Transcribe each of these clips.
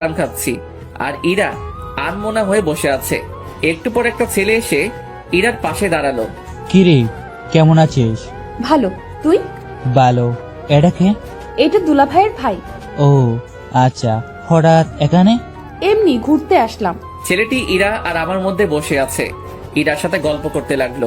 পান খাচ্ছি। আর ইরা আনমোনা হয়ে বসে আছে। একটু পর একটা ছেলে এসে ইরার পাশে দাঁড়াল। কিরে কেমন আছিস? ভালো। তুই? ভালো। এটা কে? এটা দুলাভাইয়ের ভাই। ও আচ্ছা। হঠাৎ এখানে? এমনি ঘুরতে আসলাম। ছেলেটি ইরা আর আমার মধ্যে বসে আছে। ইরার সাথে গল্প করতে লাগল।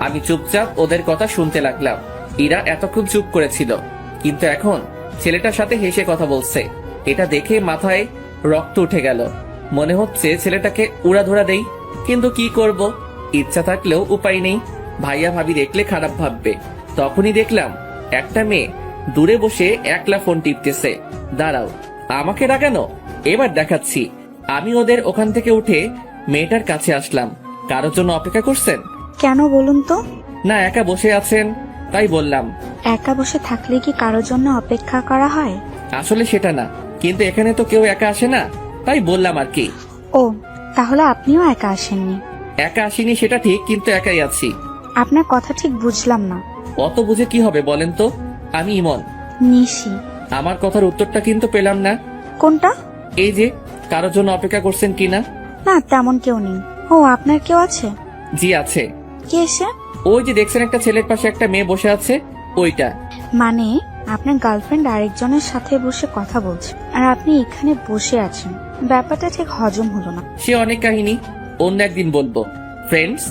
আমি চুপচাপ ওদের কথা শুনতে লাগলাম। ইরা এতক্ষণ চুপ করেছিল। কিন্তু এখন ছেলেটার সাথে হেসে কথা বলছে। এটা দেখে মাথায় রক্ত উঠে গেল। মনে হচ্ছে ছেলেটাকে উড়াধুরা দেই কিন্তু কি করব? ইচ্ছা থাকলেও উপায় নেই। ভাইয়া ভাবি দেখলে খারাপ ভাববে। তখনই দেখলাম একটা মেয়ে দূরে বসে একলা ফোন টিপতেছে। দাঁড়াও আমাকে ডাকানো এবার দেখাচ্ছি। আমি ওদের ওখান থেকে উঠে মেয়েটার কাছে আসলাম। কারোর জন্য অপেক্ষা করছেন? কেন বলুন তো? না একা বসে আছেন তাই বললাম। একা বসে থাকলে কি কারোর জন্য অপেক্ষা করা হয়? আসলে সেটা না। কিন্তু এখানে তো কেউ একা আসে না। তাই বললাম আর কি। ও তাহলে আপনিও একা আসেননি। একা আসিনি সেটা ঠিক কিন্তু একাই আছি। আপনার কথা ঠিক বুঝলাম না। অত বুঝে কি হবে বলেন তো? আমি ইমন। নিশি। আমার কথার উত্তরটা কিন্তু পেলাম না। কোনটা? এই যে কারোর জন্য অপেক্ষা করছেন কিনা না তেমন কেউ নেই। ও আপনার কেউ আছে? জি আছে। কে সে? ওই যে দেখছেন একটা ছেলের পাশে একটা মেয়ে বসে আছে ওইটা। মানে? আপনার গার্লফ্রেন্ড আরেকজনের সাথে বসে কথা বলছে আর আপনি এখানে বসে আছেন। ব্যাপারটা ঠিক হজম হলো না। সে অনেক কাহিনী অন্য একদিন বলব। ফ্রেন্ডস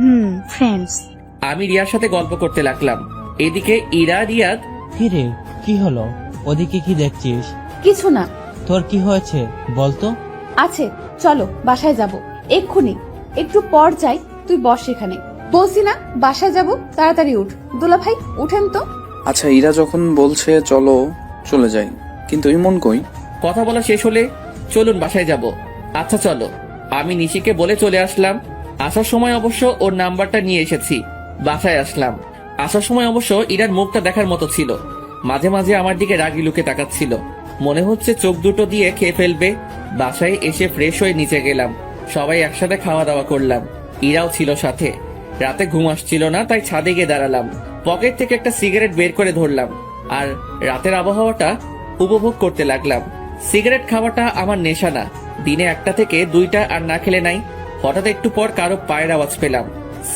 হুম ফ্রেন্ডস আমি রিয়ার সাথে গল্প করতে লাগলাম। এদিকে ইরা রিয়াদ? কিরে কি হলো? ওদিকে কি দেখছিস? কিছু না। তোর কি হয়েছে? বলতো আছে চলো বাসায় যাব। এক্ষুনি। একটু পর যাই তুই বস এখানে। বলছি না বাসায় যাব তাড়াতাড়ি উঠ। দুলা ভাই উঠেন তো। আচ্ছা ইরা যখন বলছে, চলো, চলে যাই। কিন্তু ইমন কই? কথা বলা শেষ হলে, চলুন, বাসায় যাব। আচ্ছা চলো। আমি নিশিকে বলে চলে আসলাম। আসার সময় অবশ্য ওর নাম্বারটা নিয়ে এসেছি। বাসায় আসলাম। আসার সময় অবশ্য ইরার মুখটা দেখার মতো ছিল। মাঝে মাঝে আমার দিকে রাগি লুকে তাকাচ্ছিল। মনে হচ্ছে চোখ দুটো দিয়ে খেয়ে ফেলবে। বাসায় এসে ফ্রেশ হয়ে নিচে গেলাম। সবাই একসাথে খাওয়া দাওয়া করলাম। ইরাও ছিল সাথে। রাতে ঘুম আসছিল না, তাই ছাদে গিয়ে দাঁড়ালাম। পকেট থেকে একটা সিগারেট বের করে ধরলাম আর রাতের আবহাওয়াটা উপভোগ করতে লাগলাম। সিগারেট খাওয়াটা আমার নেশা না। দিনে একটা থেকে দুইটা আর না খেলে নাই। হঠাৎ একটু পর কারও পায়ের আওয়াজ পেলাম।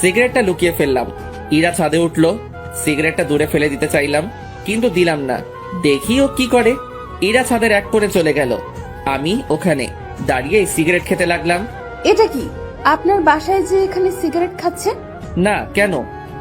সিগারেটটা লুকিয়ে ফেললাম। ইরা ছাদে উঠল। সিগারেটটা দূরে ফেলে দিতে চাইলাম কিন্তু দিলাম না। দেখি ও কি করে। ইরা ছাদের এক করে চলে গেল। আমি ওখানে দাঁড়িয়ে সিগারেট খেতে লাগলাম। এটা কি? আপনার বাসায় যে এখানে সিগারেট খাচ্ছে না কেন?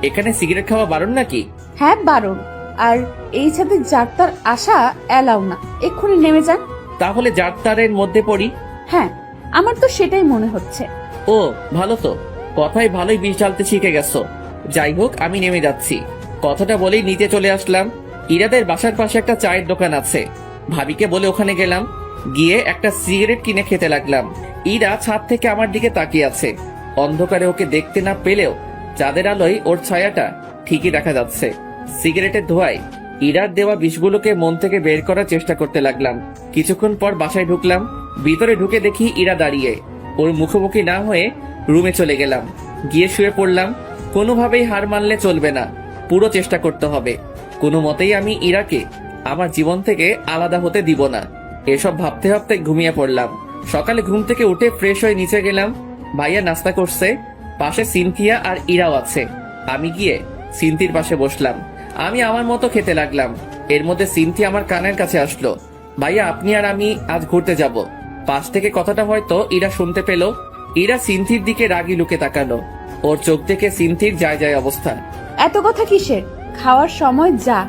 এখানে সিগারেট খাওয়া বারণ নাকি? হ্যাঁ বারণ। আর এই সাথে যাত্রার আশা এলাও না। এক্ষুনি নেমে যান। তাহলে যার তারের মধ্যে পড়ি? হ্যাঁ আমার তো সেটাই মনে হচ্ছে। ও ভালো তো। কথাই ভালোই বিষ ঢালতে শিখে গেছো। যাই হোক আমি নেমে যাচ্ছি। কথাটা বলেই নিচে চলে আসলাম। ইরাদের বাসার পাশে একটা চায়ের দোকান আছে। ভাবিকে বলে ওখানে গেলাম। গিয়ে একটা সিগারেট কিনে খেতে লাগলাম। ইরা ছাদ থেকে আমার দিকে তাকিয়ে আছে। অন্ধকারে ওকে দেখতে না পেলেও চাঁদের আলোয় ওর ছায়াটা ঠিকই দেখা যাচ্ছে। সিগারেটের ধোয়ায় ইরার দেওয়া বিষগুলোকে মন থেকে বের করার চেষ্টা করতে লাগলাম। কিছুক্ষণ পর বাসায় ঢুকলাম, ভিতরে ঢুকে দেখি ইরা দাঁড়িয়ে। ওর মুখোমুখি না হয়ে রুমে চলে গেলাম। গিয়ে শুয়ে পড়লাম, কোনোভাবেই হার মানলে চলবে না, পুরো চেষ্টা করতে হবে। কোনো মতেই আমি ইরাকে আমার জীবন থেকে আলাদা হতে দিব না। এসব ভাবতে ভাবতে ঘুমিয়ে পড়লাম। সকালে ঘুম থেকে উঠে ফ্রেশ হয়ে নিচে গেলাম। ভাইয়া নাস্তা করছে পাশে সিনথিয়া আর ইরাও আছে। আমি গিয়ে সিনথির পাশে বসলাম। আমি আমার মতো খেতে লাগলাম। এর মধ্যে সিনথি আমার কানের কাছে আসলো। ভাইয়া আপনি আর আমি আজ ঘুরতে যাব। পাশ থেকে কথাটা হয়তো ইরা শুনতে পেল। ইরা সিনথির দিকে রাগি লুকে তাকালো। ওর চোখ থেকে সিনথির যায় যায় অবস্থা। এত কথা কিসের? খাওয়ার সময় যা।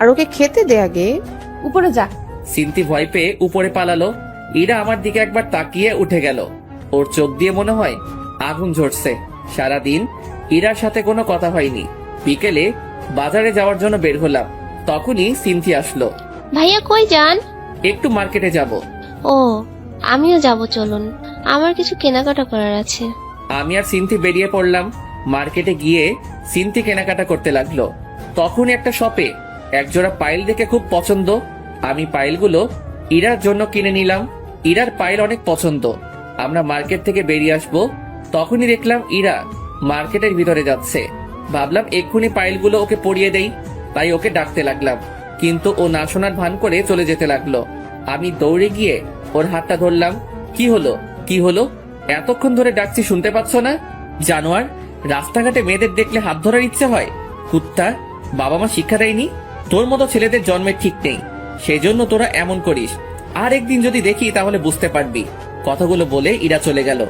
আর ওকে খেতে দে আগে। উপরে যা। সিনথি ভয় পেয়ে উপরে পালালো। ইরা আমার দিকে একবার তাকিয়ে উঠে গেল। ওর চোখ দিয়ে মনে হয় আগুন ঝরছে। সারাদিন ইরার সাথে কোনো কথা হয়নি। বিকেলে বাজারে যাওয়ার জন্য বের হলাম। তখনই সিনথি আসলো। ভাইয়া কই যান? একটু মার্কেটে যাব। ও আমিও যাব চলুন। আমার কিছু কেনাকাটা করার আছে। আমি আর সিনথি বেরিয়ে পড়লাম। মার্কেটে গিয়ে সিনথি কেনাকাটা করতে লাগল। তখনই একটা শপে একজোড়া পাইল দেখে খুব পছন্দ। আমি পাইলগুলো ইরার জন্য কিনে নিলাম। ইরার পাইল অনেক পছন্দ। আমরা মার্কেট থেকে বেরিয়ে আসব। তখনই দেখলাম ইরা মার্কেটের ভিতরে যাচ্ছে। ভাবলাম এক্ষুনি পাইলগুলো ওকে পড়িয়ে দেই, তাই ওকে ডাকতে লাগলাম। কিন্তু ও না শোনার ভান করে চলে যেতে লাগল। আমি দৌড়ে গিয়ে ওর হাতটা ধরলাম, কি হলো? কি হলো? এতক্ষণ ধরে ডাকছি শুনতে পাচ্ছ না? জানোয়ার, রাস্তাঘাটে মেয়েদের দেখলে হাত ধরার ইচ্ছে হয়। কুত্তা, বাবা মা শিক্ষা দেয়নি? তোর মতো ছেলেদের জন্মের ঠিক নেই। সেই জন্য তোরা এমন করিস। আর একদিন যদি দেখি তাহলে বুঝতে পারবি। কথাগুলো বলে ইরা চলে গেল।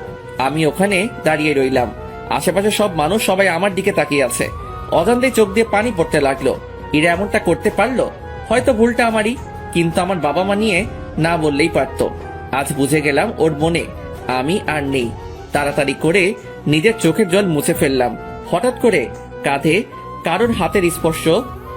আমি ওখানে দাঁড়িয়ে রইলাম। আশেপাশে সব মানুষ সবাই আমার দিকে তাকিয়ে আছে। অজান্তে চোখ দিয়ে পানি পড়তে লাগল। ইরা এমনটা করতে পারল? হয়তো ভুলটা আমারই, কিন্তু আমার বাবা মা নিয়ে না বললেই পারতো। আজ বুঝে গেলাম ওর মনে আমি আর নেই। তাড়াতাড়ি করে নিজের চোখের জল মুছে ফেললাম। হঠাৎ করে কাঁধে কারোর হাতের স্পর্শ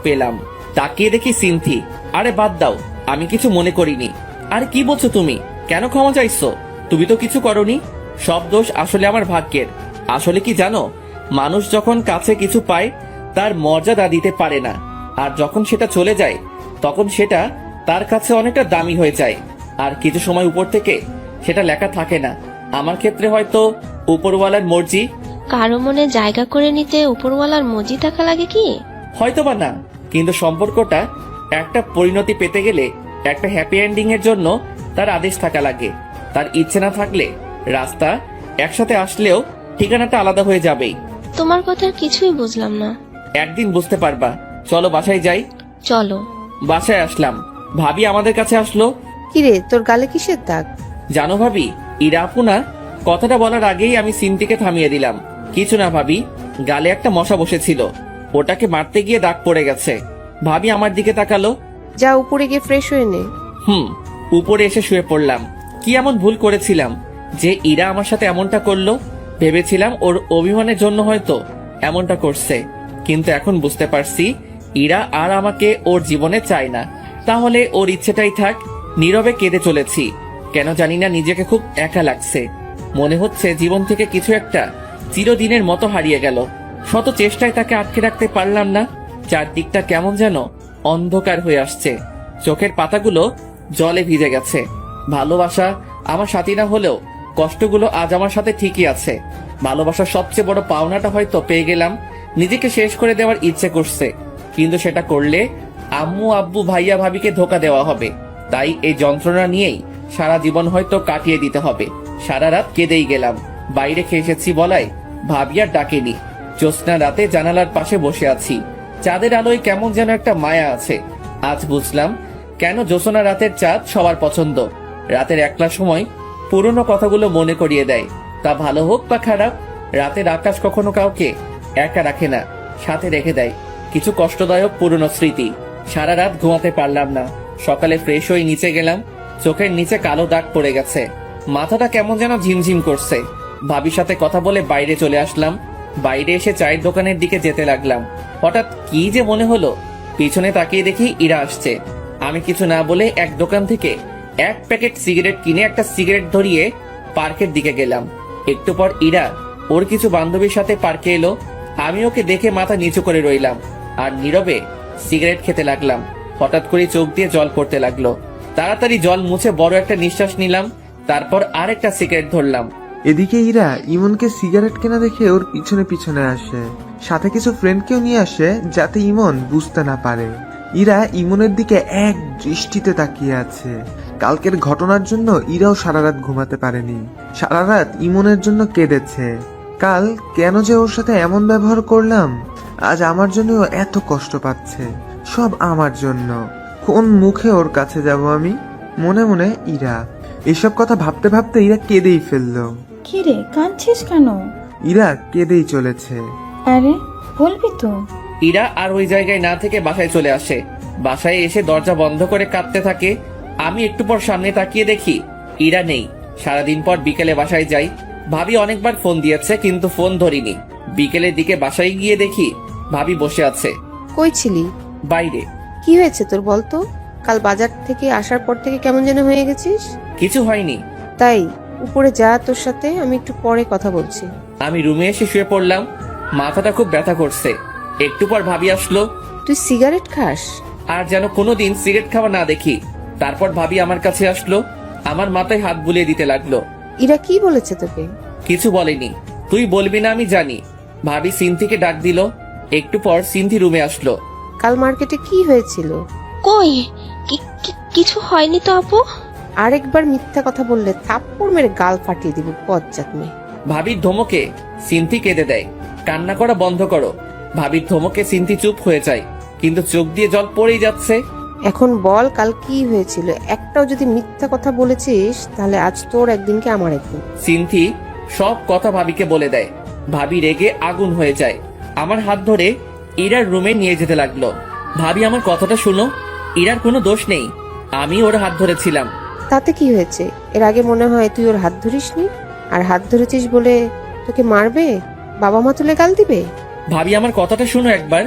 পেলাম। তাকিয়ে দেখি সিনথি। আরে বাদ দাও, আমি কিছু মনে করিনি। আর কি বলছো তুমি? কেন ক্ষমা চাইছো? তুমি তো কিছু করনি। সব দোষ আসলে আমার ভাগ্যের। আসলে কি জানো মানুষ যখন কাছে কিছু পায় তার মর্যাদা দিতে পারে না। আর যখন সেটা চলে যায় তখন সেটা তার কাছে অনেকটা দামি হয়ে যায়। আর কিছু সময় উপর থেকে সেটা লেখা থাকে না। আমার ক্ষেত্রে হয়তো উপরওয়ালার মর্জি। কারও মনে জায়গা করে নিতে উপরওয়ালার মজি থাকা লাগে কি? হয়তো বা না কিন্তু সম্পর্কটা একটা পরিণতি পেতে গেলে একটা হ্যাপি এন্ডিং এর জন্য তার আদেশ থাকা লাগে। তার ইচ্ছে না থাকলে রাস্তা একসাথে আসলেও ঠিকানাটা আলাদা হয়ে যাবেই। তোমার কথার কিছুই বুঝলাম না। একদিন বুঝতে পারবা। চলো বাসায় যাই। চলো। বাসায় আসলাম। ভাবি আমাদের কাছে আসলো। কিরে তোর গালে কিসের দাগ? জানো ভাবি ইরা আপু না কথাটা বলার আগেই আমি সিনটিকে থামিয়ে দিলাম। কিছু না ভাবি গালে একটা মশা বসেছিল। ওটাকে মারতে গিয়ে দাগ পড়ে গেছে। ভাবি আমার দিকে তাকালো। যা উপরে গিয়ে ফ্রেশ হয়ে নে। হুম উপরে এসে শুয়ে পড়লাম। কি এমন ভুল করেছিলাম? যে ইরা আমার সাথে এমনটা করল, ভেবেছিলাম ওর অভিমানের জন্য হয়তো এমনটা করছে। কিন্তু এখন বুঝতে পারছি, ইরা আর আমাকে ওর জীবনে চায় না। তাহলে ওর ইচ্ছেটাই থাক, নীরবে কেঁদে চলেছি। কেন জানি না নিজেকে খুব একা লাগছে। মনে হচ্ছে জীবন থেকে কিছু একটা চিরদিনের মতো হারিয়ে গেল। শত চেষ্টায় তাকে আটকে রাখতে পারলাম না, চারদিকটা কেমন যেন অন্ধকার হয়ে আসছে। চোখের পাতাগুলো জলে ভিজে গেছে। ভালোবাসা আমার সাথী না হলেও কষ্টগুলো আজ আমার সাথে ঠিকই আছে। ভালোবাসার সবচেয়ে বড় পাওনাটা হয়তো পেয়ে গেলাম, নিজেকে শেষ করে দেওয়ার ইচ্ছে করছে। কিন্তু সেটা করলে আম্মু, আব্বু, ভাইয়া, ভাবিকে ধোকা দেওয়া হবে। তাই এই যন্ত্রণা নিয়েই সারা জীবন হয়তো কাটিয়ে দিতে হবে। সারা রাত কেঁদেই গেলাম। বাইরে খেয়ে এসেছি বলাই ভাবিয়া ডাকেনি। জ্যোৎস্না রাতে জানালার পাশে বসে আছি। চাঁদের আলোয় কেমন যেন একটা মায়া আছে। আজ বুঝলাম কেন জ্যোৎস্না রাতের চাঁদ সবার পছন্দ। রাতের একলা সময় পুরনো কথাগুলো মনে করিয়ে দেয়। তা ভালো হোক বা খারাপ, রাতের আকাশ কখনো কাউকে একা রাখে না, সাথে রেখে দেয়। কিছু কষ্টদায়ক পুরনো স্মৃতি। সারা রাত ঘুমাতে পারলাম না। সকালে ফ্রেশ হয়ে নিচে গেলাম। চোখের নিচে কালো দাগ পড়ে গেছে। মাথাটা কেমন যেন ঝিমঝিম করছে। ভাবির সাথে কথা বলে বাইরে চলে আসলাম। বাইরে এসে চায়ের দোকানের দিকে যেতে লাগলাম। হঠাৎ কি যে মনে হলো, পিছনে তাকিয়ে দেখি ইরা আসছে। আমি কিছু না বলে এক দোকান থেকে এক প্যাকেট সিগারেট কিনে একটা সিগারেট ধরিয়ে পার্কের দিকে গেলাম। একটু পর ইরা, ওর কিছু বান্ধবীর সাথে পার্কে এলো। আমি ওকে দেখে মাথা নিচু করে রইলাম আর নীরবে সিগারেট খেতে লাগলাম। হঠাৎ করে চোখ দিয়ে জল পড়তে লাগল। তাড়াতাড়ি জল মুছে বড় একটা নিঃশ্বাস নিলাম, তারপর আরেকটা সিগারেট ধরলাম। এদিকে ইরা, ইমনকে সিগারেট কেনা দেখে ওর পিছনে পিছনে আসে। সাথে কিছু ফ্রেন্ডকেও নিয়ে আসে যাতে ইমন বুঝতে না পারে। ইরা ইমনের দিকে এক দৃষ্টিতে তাকিয়ে আছে। কালকের ঘটনার জন্য ইরাও সারা রাত ঘুমাতে পারেনি। সারা রাত ইমনের জন্য কেঁদেছে। কাল কেন যে ওর সাথে এমন ব্যবহার করলাম আজ আমার জন্য এত কষ্ট পাচ্ছে। সব আমার জন্য। কোন মুখে ওর কাছে যাব আমি? মনে মনে ইরা। এসব কথা ভাবতে ভাবতে ইরা কেঁদেই ফেলল। কিরে কাঁদছিস কেন? ইরা কেঁদেই চলেছে। আরে বলবি তো। ইরা আর ওই জায়গায় না থেকে বাসায় চলে আসে। বাসায় এসে দরজা বন্ধ করে কাঁদতে থাকে। আমি একটু পর সামনে তাকিয়ে দেখি ইরা নেই। সারাদিন পর বিকেলে বাসায় যাই। ভাবি অনেকবার ফোন দিয়েছে কিন্তু ফোন ধরিনি। বিকেলের দিকে বাসায় গিয়ে দেখি ভাবি বসে আছে। কই ছিলি? বাইরে। কি হয়েছে তোর বলতো কাল বাজার থেকে আসার পর থেকে কেমন যেন হয়ে গেছিস? কিছু হয়নি। তাই উপরে যা তোর সাথে আমি একটু পরে কথা বলছি। আমি রুমে এসে শুয়ে পড়লাম। মাথাটা খুব ব্যথা করছে। একটু পর ভাবি আসলো। তুই সিগারেট খাস? আর যেন কোনোদিন সিগারেট খাওয়া না দেখি। তারপর ভাবি আমার কাছে আসলো। আমার মাথায় হাত বুলিয়ে দিতে লাগল। ইরা কি বলেছে তোকে? কিছু বলেনি। তুই বলবি না আমি জানি। ভাবি সিনথিকে ডাক দিল। একটু পর সিনথি রুমে আসলো। কাল মার্কেটে কি হয়েছিল? কই? কি- কি- কিছু হয়নি তো আপু? আরেকবার মিথ্যা কথা বললে থাপ্পড় মেরে গাল ফাটিয়ে দিব বজ্জাত মেয়ে। ভাবির ধমকে সিনথি কেঁদে দেয়। কান্না করা বন্ধ করো। ভাবির ধমকে সিনথি চুপ হয়ে যায় কিন্তু চোখ দিয়ে জল পড়েই যাচ্ছে। এখন বল কাল কি হয়েছিল? একটাও যদি মিথ্যা কথা বলেছিস তাহলে আজ তোর একদিনকে আমার একদিন। সিনথি সব কথা ভাবিকে বলে দেয়। ভাবি রেগে আগুন হয়ে যায়। আমার হাত ধরে ইরার রুমে নিয়ে যেতে লাগল। ভাবি আমার কথাটা শুনো ইরার কোনো দোষ নেই। আমি ওর হাত ধরেছিলাম। তাতে কি হয়েছে? এর আগে মনে হয় তুই ওর হাত ধরিসনি আর হাত ধরেছিস বলে তোকে মারবে? বাবা মা তুলে গাল দিবে? ভাবি আমার কথাটা শুনো একবার।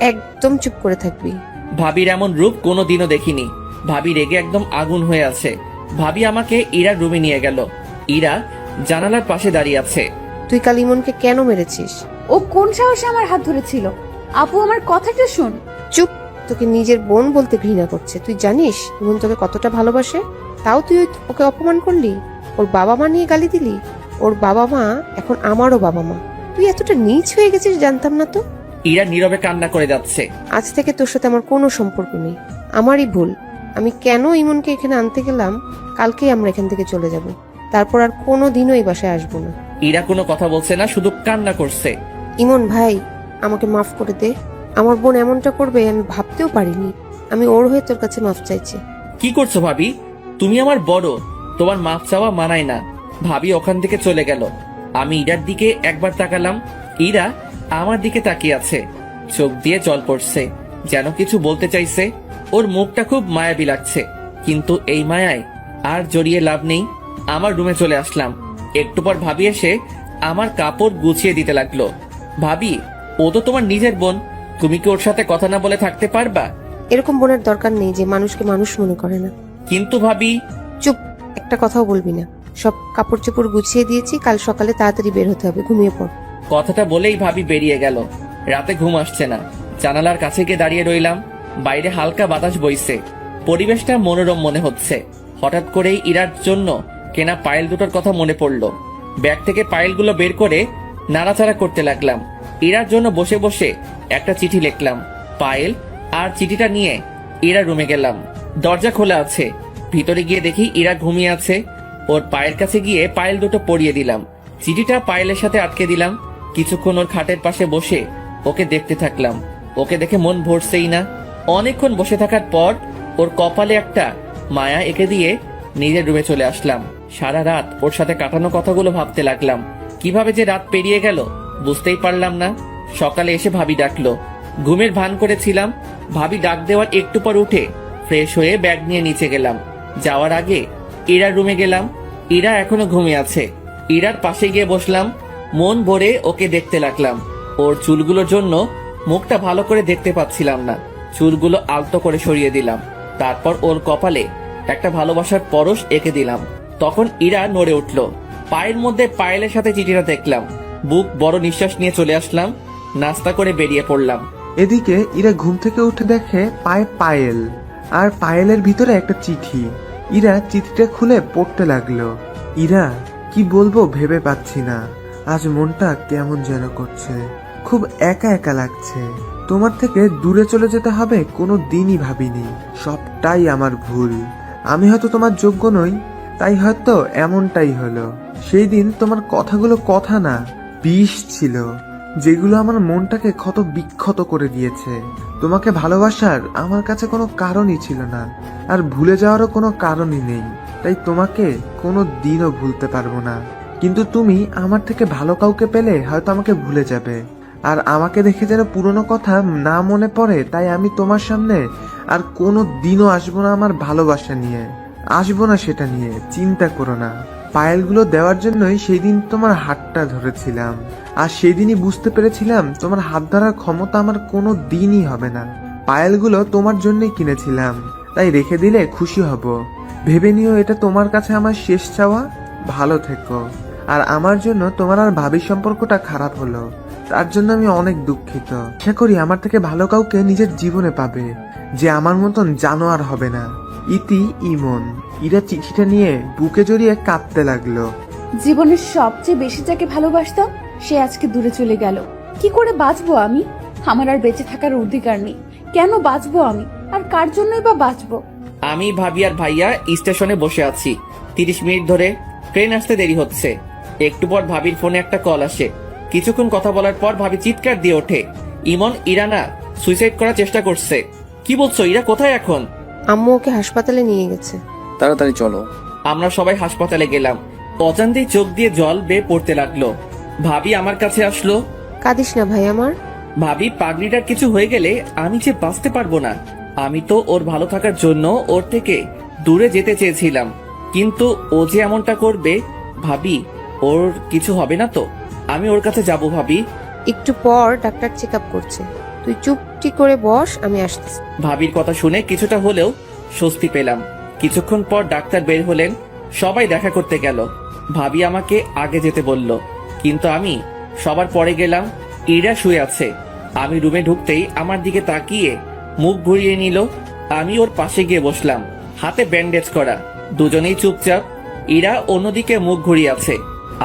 একদম চুপ করে থাকবি। ভাবির এমন রূপ কোনো দিনও দেখিনি। ভাবি রেগে একদম আগুন হয়ে আছে। ভাবি আমাকে ইরার রুমে নিয়ে গেল। ইরা জানালার পাশে দাঁড়িয়ে আছে। তুই কাল ইমনকে কেন মেরেছিস? ও কোন সাহসে আমার হাত ধরেছিল? আপু আমার কথাটা শোন। চুপ তোকে নিজের বোন বলতে ঘৃণা করছে। তুই জানিস ইমন তোকে কতটা ভালোবাসে? তাও তুই ওকে অপমান করলি? ওর বাবা মা নিয়ে গালি দিলি? ওর বাবা মা এখন আমারও বাবা মা। তুই এতটা নিচ হয়ে গেছিস জানতাম না তো। ইরা নীরবে কান্না করে যাচ্ছে। আজ থেকে তোর সাথে আমার কোনো সম্পর্ক নেই। আমারই ভুল। আমি কেন ইমনকে এখানে আনতে গেলাম কালকেই আমরা এখান থেকে চলে যাব। তারপর আর কোনো দিনও এই বাসায় আসব না। ইরা কোনো কথা বলছে না শুধু কান্না করছে। ইমন ভাই আমাকে মাফ করে দে। আমার বোন এমনটা করবে আমি ভাবতেও পারিনি। আমি ওর হয়ে তোর কাছে মাফ চাইছি। কি করছ ভাবি? তুমি আমার বড়। তোমার মাপ চাওয়া মানায় না। ভাবি ওখান থেকে চলে গেল। আমি ইরার দিকে একবার তাকালাম। ইরা আমার দিকে তাকিয়ে আছে। চোখ দিয়ে জল পড়ছে। যেন কিছু বলতে চাইছে। ওর মুখটা খুব মায়াবী লাগছে। কিন্তু এই মায়ায় আর জড়িয়ে লাভ নেই। আমার রুমে চলে আসলাম। একটু পর ভাবি এসে আমার কাপড় গুছিয়ে দিতে লাগল। ভাবি ও তো তোমার নিজের বোন। তুমি কি ওর সাথে কথা না বলে থাকতে পারবা? এরকম বোনের দরকার নেই যে মানুষকে মানুষ মনে করে না। কিন্তু ভাবি চুপ একটা কথাও বলবি না। সব কাপড় চোপড় গুছিয়ে দিয়েছি, কাল সকালে তাড়াতাড়ি বের হতে হবে, ঘুমিয়ে পড়। কথাটা বলেই ভাবি বেরিয়ে গেল। রাতে ঘুম আসছে না। জানালার কাছে গিয়ে দাঁড়িয়ে রইলাম। বাইরে হালকা বাতাস বইছে। পরিবেশটা মনোরম মনে হচ্ছে। হঠাৎ করেই ইরার জন্য কেনা পায়েল দুটোর কথা মনে পড়ল। ব্যাগ থেকে পায়েলগুলো বের করে নাড়াচাড়া করতে লাগলাম। ইরার জন্য বসে বসে একটা চিঠি লিখলাম। পায়েল আর চিঠিটা নিয়ে ইরা রুমে গেলাম। দরজা খোলা আছে। ভিতরে গিয়ে দেখি ইরা ঘুমিয়ে আছে। ওর পায়ের কাছে গিয়ে পায়েল দুটো পরিয়ে দিলাম। চিঠিটা পায়েলের সাথে আটকে দিলাম। কিছুক্ষণ ওর খাটের পাশে বসে ওকে দেখতে থাকলাম। ওকে দেখে মন ভরছেই না। অনেকক্ষণ বসে থাকার পর ওর কপালে একটা মায়া এঁকে দিয়ে নিজের রুমে চলে আসলাম। সারা রাত ওর সাথে কাটানো কথাগুলো ভাবতে লাগলাম। কীভাবে যে রাত পেরিয়ে গেল বুঝতেই পারলাম না। সকালে এসে ভাবি ডাকলো। ঘুমের ভান করেছিলাম। ভাবি ডাক দেওয়ার একটু পর উঠে ফ্রেশ হয়ে ব্যাগ নিয়ে নিচে গেলাম। যাওয়ার আগে ইরার রুমে গেলাম। ইরা এখনও ঘুমিয়ে আছে। ইরার পাশে গিয়ে বসলাম। মন ভরে ওকে দেখতে লাগলাম। ওর চুলগুলোর জন্য মুখটা ভালো করে দেখতে পাচ্ছিলাম না। চুলগুলো আলতো করে সরিয়ে দিলাম। তারপর ওর কপালে একটা ভালোবাসার পরশ এঁকে দিলাম। তখন ইরা নড়ে উঠল। পায়ের মধ্যে পায়েলের সাথে চিঠিটা দেখলাম। বুক বড় নিঃশ্বাস নিয়ে চলে আসলাম। নাস্তা করে বেরিয়ে পড়লাম। এদিকে ইরা ঘুম থেকে উঠে দেখে পায়ে পায়েল। আর পায়েলের ভিতরে একটা চিঠি। ইরা চিঠিটা খুলে পড়তে লাগল। ইরা, কি বলব ভেবে পাচ্ছি না। আজ মনটা কেমন যেন করছে। খুব একা একা লাগছে। তোমার থেকে দূরে চলে যেতে হবে কোনো দিনই ভাবিনি। সবটাই আমার ভুল। আমি হয়তো তোমার যোগ্য নই, তাই হয়তো এমনটাই হলো। সেই দিন তোমার কথাগুলো কথা না, বিষ ছিল। যেগুলো আমার মনটাকে ক্ষত বিক্ষত করে দিয়েছে। তোমাকে ভালোবাসার আমার কাছে কোনো কারণই ছিল না, আর ভুলে যাওয়ারও কোনো কারণই নেই। তাই তোমাকে কোনো দিনও ভুলতে পারব না। কিন্তু তুমি আমার থেকে ভালো কাউকে পেলে হয়তো আমাকে ভুলে যাবে। আর আমাকে দেখে যেন পুরনো কথা না মনে পড়ে, তাই আমি তোমার সামনে আর কোনো দিনও আসব না আমার ভালোবাসা নিয়ে। আসব না সেটা নিয়ে, চিন্তা করো না। পায়েলগুলো দেওয়ার জন্যই সেই দিন তোমার হাতটা ধরেছিলাম। আর সেদিনই বুঝতে পেরেছিলাম তোমার হাত ধরার ক্ষমতা আমার কোনো দিনই হবে না। পায়েলগুলো তোমার জন্যই কিনেছিলাম। তাই রেখে দিলে খুশি হব। ভেবে নিও, এটা তোমার কাছে আমার শেষ চাওয়া। ভালো থেকো। আর আমার জন্য তোমার আর ভাবির সম্পর্কটা খারাপ হলো। তার জন্য আমি অনেক দুঃখিত। আশা করি আমার থেকে ভালো কাউকে নিজের জীবনে পাবে, যে আমার মতন জানোয়ার হবে না। ইতি ইমন। ইরা চিঠিটা নিয়ে বুকে জড়িয়ে কাঁদতে লাগল। জীবনের সবচেয়ে বেশি যাকে ভালোবাসতাম সে আজকে দূরে চলে গেল। কি করে বাঁচবো আমি? আমার আর বেঁচে থাকার অধিকার নেই। কেন বাঁচবো আমি? আর কার জন্যই বা বাঁচবো? আমি ভাবি আর ভাইয়া স্টেশনে বসে আছি। তিরিশ মিনিট ধরে ট্রেন আসতে দেরি হচ্ছে। একটু পর ভাবির ফোনে একটা কল আসে। কিছুক্ষণ কথা বলার পর ভাবি চিৎকার দিয়ে ওঠে। ইমন ইরানা সুইসাইড করার চেষ্টা করছে। কি বলছো ইরা কোথায় এখন? আম্মু ওকে হাসপাতালে নিয়ে গেছে। তাড়াতাড়ি চলো। আমরা সবাই হাসপাতালে গেলাম। অজান্তেই চোখ দিয়ে জল বেয়ে পড়তে লাগল। ভাবি আমার কাছে আসলো। কাঁদিস না ভাই আমার। ভাবি পাগড়িটার কিছু হয়ে গেলে আমি যে বাঁচতে পারব না। আমি তো ওর ভালো থাকার জন্য ওর থেকে দূরে যেতে চেয়েছিলাম। কিন্তু ও যে এমনটা করবে ভাবি ওর কিছু হবে না তো? আমি ওর কাছে যাব ভাবি। একটু পর ডাক্তার চেক আপ করছে। তুই চুপটি করে বস, আমি আসতেছি। ভাবির কথা শুনে কিছুটা হলেও স্বস্তি পেলাম। কিছুক্ষণ পর ডাক্তার বের হলেন, সবাই দেখা করতে গেল। ভাবি আমাকে আগে যেতে বলল, কিন্তু আমি সবার পরে গেলাম, ইরা শুয়ে আছে। আমি রুমে ঢুকতেই আমার দিকে তাকিয়ে মুখ ঘুরিয়ে নিল, আমি ওর পাশে গিয়ে বসলাম, হাতে ব্যান্ডেজ করা। দুজনেই চুপচাপ, ইরা অন্যদিকে মুখ ঘুরিয়ে আছে।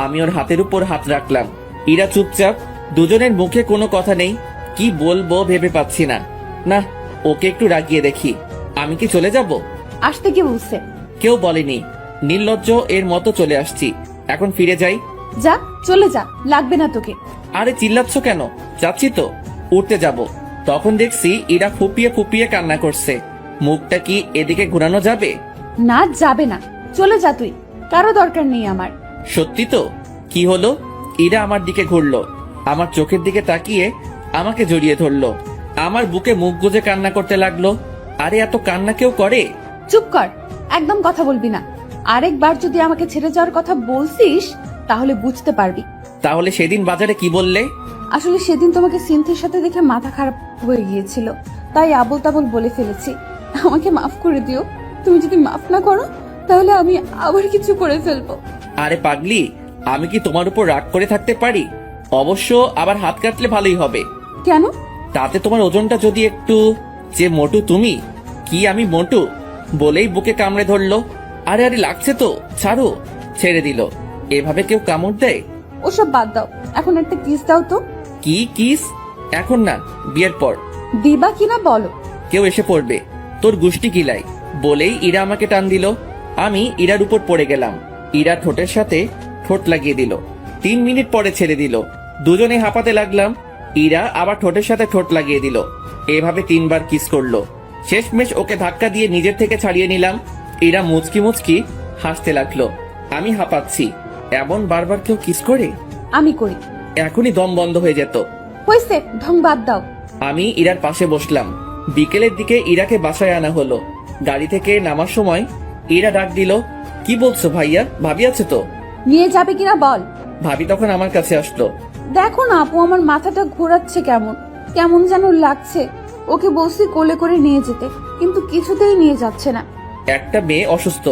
আমি ওর হাতের উপর হাত রাখলাম। ইরা চুপচাপ, দুজনের মুখে কোনো কথা নেই কি বলব ভেবে পাচ্ছি না। না ওকে একটু রাগিয়ে দেখি। আমি কি চলে যাব? আসতে কি বলছে। কেউ বলেনি। নির্লজ্জ এর মতো চলে আসছি। এখন ফিরে যাই। যা চলে যা লাগবে না তোকে। আরে চিল্লাচ্ছ কেন? যাচ্ছি তো। উঠতে যাব। তখন দেখছি এরা ফুপিয়ে ফুপিয়ে কান্না করছে। মুখটা কি এদিকে ঘুরানো যাবে? না যাবে না। চলে যা তুই। কারও দরকার নেই আমার। সত্যি তো? কি হলো? ইরা আমার দিকে ঘুরলো। আমার চোখের দিকে তাকিয়ে আমাকে জড়িয়ে ধরলো। আমার বুকে মুখ গুজে কান্না করতে লাগল। আরে এত কান্না কেউ করে? চুপ কর একদম কথা বলবি না। আরেকবার যদি আমাকে ছেড়ে যাওয়ার কথা বলছিস তাহলে বুঝতে পারবি। তাহলে সেদিন বাজারে কি বললে? আসলে সেদিন তোমাকে সিনথির সাথে দেখে মাথা খারাপ হয়ে গিয়েছিল। তাই আবল তাবল বলে ফেলেছি। আমাকে মাফ করে দিও। তুমি যদি মাফ না করো তাহলে আমি আবার কিছু করে ফেলব। আরে পাগলি আমি কি তোমার উপর রাগ করে থাকতে পারি? অবশ্য আবার হাত কাটলে ভালোই হবে। কেন? তাতে তোমার ওজনটা যদি একটু যে মোটু তুমি কি আমি মোটু বলেই বুকে কামড়ে ধরলো। আরে আরে লাগছে তো ছাড়ো ছেড়ে দিল। এভাবে কেউ কামড় দেয়? ওসব বাদ দাও এখন একটা কিস দাও তো। কি কিস? এখন না বিয়ের পর। দিবা কিনা বলো। কেউ এসে পড়বে তোর গুষ্টি কিলাই বলেই ইরা আমাকে টান দিল। আমি ইরার উপর পড়ে গেলাম। ইরা ঠোঁটের সাথে ঠোঁট লাগিয়ে দিল। তিন মিনিট পরে ছেড়ে দিল। দুজনে হাঁপাতে লাগলাম। ইরা আবার ঠোঁটের সাথে ঠোঁট লাগিয়ে দিল। এভাবে তিনবার কিস করল। শেষমেশ ওকে ধাক্কা দিয়ে নিজের থেকে ছাড়িয়ে নিলাম। ইরা মুচকি মুচকি হাসতে লাগল। আমি হাঁপাচ্ছি। এমন বারবার কেউ কিস করে? আমি করি। এখনই দম বন্ধ হয়ে যেত। হয়েছে ঢং বাদ দাও। আমি ইরার পাশে বসলাম। বিকেলের দিকে ইরাকে বাসায় আনা হলো। গাড়ি থেকে নামার সময় ইরা ডাক দিল কি বলছো ভাইয়া? ভাবি আছে তো? নিয়ে যাবে কিনা বল। ভাবি তখন আমার কাছে আসলো। দেখো না আপু আমার মাথাটা ঘোরাচ্ছে কেমন। কেমন যেন লাগছে। ওকে বলছি কোলে করে নিয়ে যেতে কিন্তু কিছুতেই নিয়ে যাচ্ছে না। একটা মেয়ে অসুস্থ।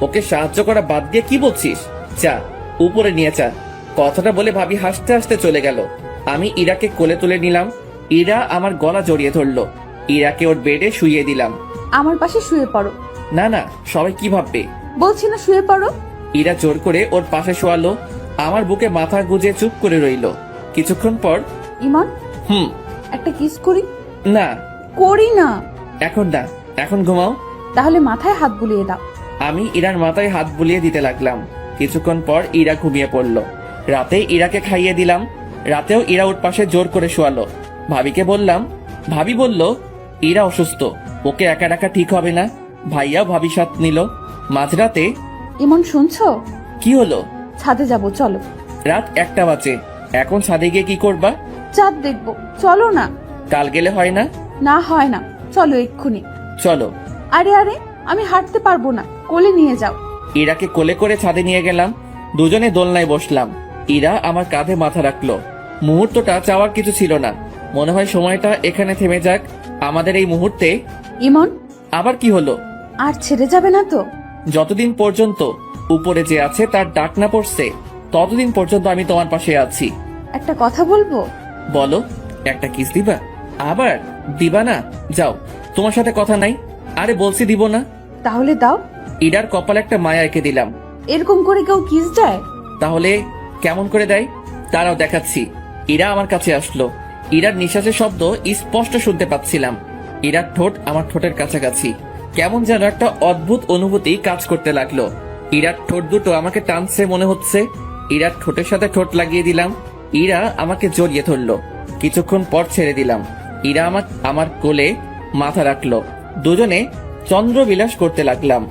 ওকে সাহায্য করা বাদ দিয়ে কি বলছিস? চা উপরে নিয়ে চা। কথাটা বলে ভাবি হাসতে হাসতে চলে গেল। আমি ইরাকে কোলে তুলে নিলাম। ইরা আমার গলা জড়িয়ে ধরলো। ইরাকে ওর বেডে শুইয়ে দিলাম। আমার পাশে শুয়ে পড়ো। না না সবাই কি ভাববে? বলছি না শুয়ে পড়ো। ইরা জোর করে ওর পাশে শোয়ালো। আমার বুকে মাথা গুজে চুপ করে রইল। কিছুক্ষণ পর ইমন? হুম। একটা কিস করি? না। করি না। এখন না। এখন ঘুমাও। তাহলে মাথায় হাত বুলিয়ে দাও। আমি ইরার মাথায় হাত বুলিয়ে দিতে লাগলাম। কিছুক্ষণ পর ইরা ঘুমিয়ে পড়ল। রাতে ইরাকে খাইয়ে দিলাম। রাতেও ইরা ওর পাশে জোর করে শোয়ালো। ভাবিকে বললাম ভাবি বলল ইরা অসুস্থ। ওকে একা রাখা ঠিক হবে না। ভাইয়াও ভাবি সাথ নিল। মাঝরাতে ইমন শুনছো? কি হলো? ছাদে যাব চলো। রাত একটা বাজে। এখন ছাদে গিয়ে কি করবা? চাঁদ দেখব। চলো না। কাল গেলে হয় না? না হয় না। চলো এক্ষুনি। চলো। আরে আরে আমি হাঁটতে পারব না। কোলে নিয়ে যাও। ইরাকে কোলে করে ছাদে নিয়ে গেলাম। দুজনে দোলনায় বসলাম। ইরা আমার কাঁধে মাথা রাখল। মুহূর্তটা চাওয়ার কিছু ছিল না। মনে হয় সময়টা এখানে থেমে যাক। আমাদের এই মুহূর্তে ইমন? আবার কি হলো? আর ছেড়ে যাবে না তো? যতদিন পর্যন্ত উপরে যে আছে তার ডাক না পড়ছে ততদিন পর্যন্ত আমি তোমার পাশে আছি। একটা কথা বলব? বলো একটা কিস দিবা? আবার দিবা না? যাও তোমার সাথে কথা নাই। আরে বলছি দিব না। তাহলে দাও। ইরার কপাল একটা মায়া এঁকে দিলাম। এরকম করে কেউ কিস দেয়? তাহলে কেমন করে দেয়? তারাও দেখাচ্ছি। ইরা আমার কাছে আসলো। ইরার নিঃশ্বাসের শব্দ স্পষ্ট শুনতে পাচ্ছিলাম। ইরার ঠোঁট আমার ঠোঁটের কাছাকাছি। কেমন যেন একটা অদ্ভুত অনুভূতি কাজ করতে লাগল। ইরার ঠোঁট দুটো আমাকে টানছে মনে হচ্ছে। ইরার ঠোঁটের সাথে ঠোঁট লাগিয়ে দিলাম। ইরা আমাকে জড়িয়ে ধরলো। কিছুক্ষণ পর ছেড়ে দিলাম। ইরা আমার আমার কোলে মাথা রাখল। দুজনে চন্দ্রবিলাস করতে লাগলাম।